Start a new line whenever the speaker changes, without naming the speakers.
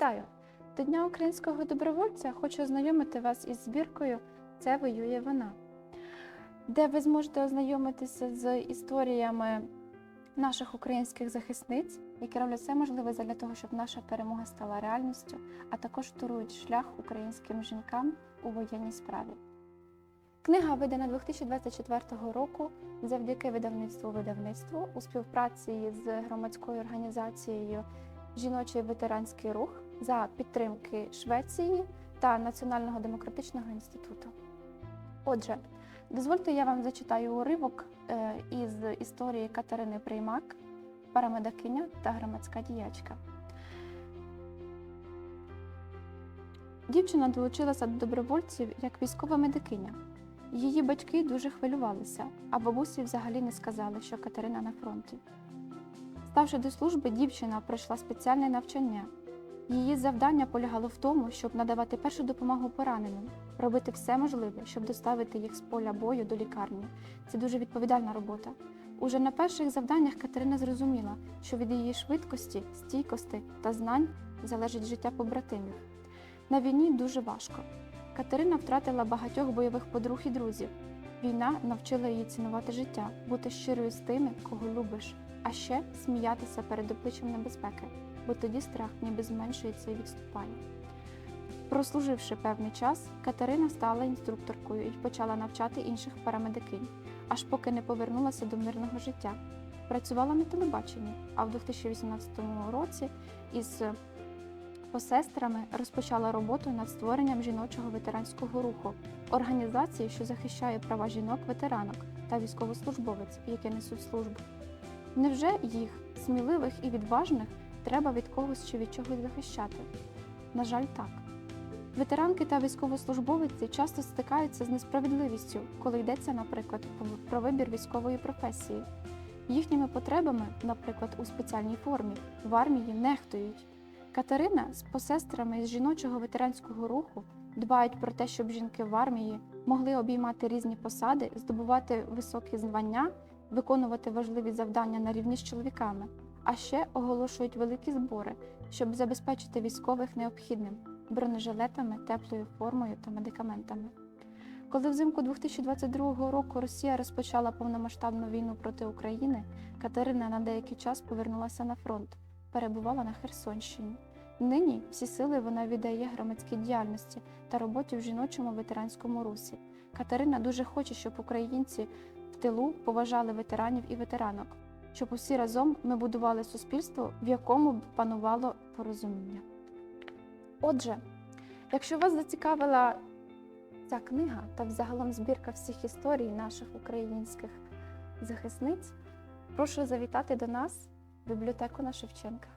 Вітаю! До Дня українського добровольця хочу ознайомити вас із збіркою Це воює вона, де ви зможете ознайомитися з історіями наших українських захисниць, які роблять все можливе для того, щоб наша перемога стала реальністю, а також турують шлях українським жінкам у воєнній справі. Книга видана 2024 року завдяки видавництву видавництву у співпраці з громадською організацією Жіночий ветеранський рух за підтримки Швеції та Національного демократичного інституту. Отже, дозвольте, я вам зачитаю уривок е, із історії Катерини Приймак, парамедакиня та громадська діячка. Дівчина долучилася до добровольців як військова медикиня. Її батьки дуже хвилювалися, а бабусі взагалі не сказали, що Катерина на фронті. Ставши до служби, дівчина пройшла спеціальне навчання. Її завдання полягало в тому, щоб надавати першу допомогу пораненим, робити все можливе, щоб доставити їх з поля бою до лікарні. Це дуже відповідальна робота. Уже на перших завданнях Катерина зрозуміла, що від її швидкості, стійкості та знань залежить життя побратимів. На війні дуже важко. Катерина втратила багатьох бойових подруг і друзів. Війна навчила її цінувати життя, бути щирою з тими, кого любиш, а ще сміятися перед обличчям небезпеки, бо тоді страх ніби зменшується і відступає. Прослуживши певний час, Катерина стала інструкторкою і почала навчати інших парамедикинь, аж поки не повернулася до мирного життя. Працювала на телебаченні, а в 2018 році із посестрами розпочала роботу над створенням жіночого ветеранського руху, організації, що захищає права жінок-ветеранок та військовослужбовець, які несуть службу. Невже їх, сміливих і відважних, треба від когось чи від чогось захищати? На жаль, так. Ветеранки та військовослужбовиці часто стикаються з несправедливістю, коли йдеться, наприклад, про вибір військової професії. Їхніми потребами, наприклад, у спеціальній формі, в армії нехтують. Катерина з посестрами з жіночого ветеранського руху дбають про те, щоб жінки в армії могли обіймати різні посади, здобувати високі звання, виконувати важливі завдання на рівні з чоловіками, а ще оголошують великі збори, щоб забезпечити військових необхідним бронежилетами, теплою формою та медикаментами. Коли взимку 2022 року Росія розпочала повномасштабну війну проти України, Катерина на деякий час повернулася на фронт, перебувала на Херсонщині. Нині всі сили вона віддає громадській діяльності та роботі в жіночому ветеранському русі. Катерина дуже хоче, щоб українці в тилу поважали ветеранів і ветеранок, щоб усі разом ми будували суспільство, в якому б панувало порозуміння. Отже, якщо вас зацікавила ця книга та взагалом збірка всіх історій наших українських захисниць, прошу завітати до нас в бібліотеку на Шевченка.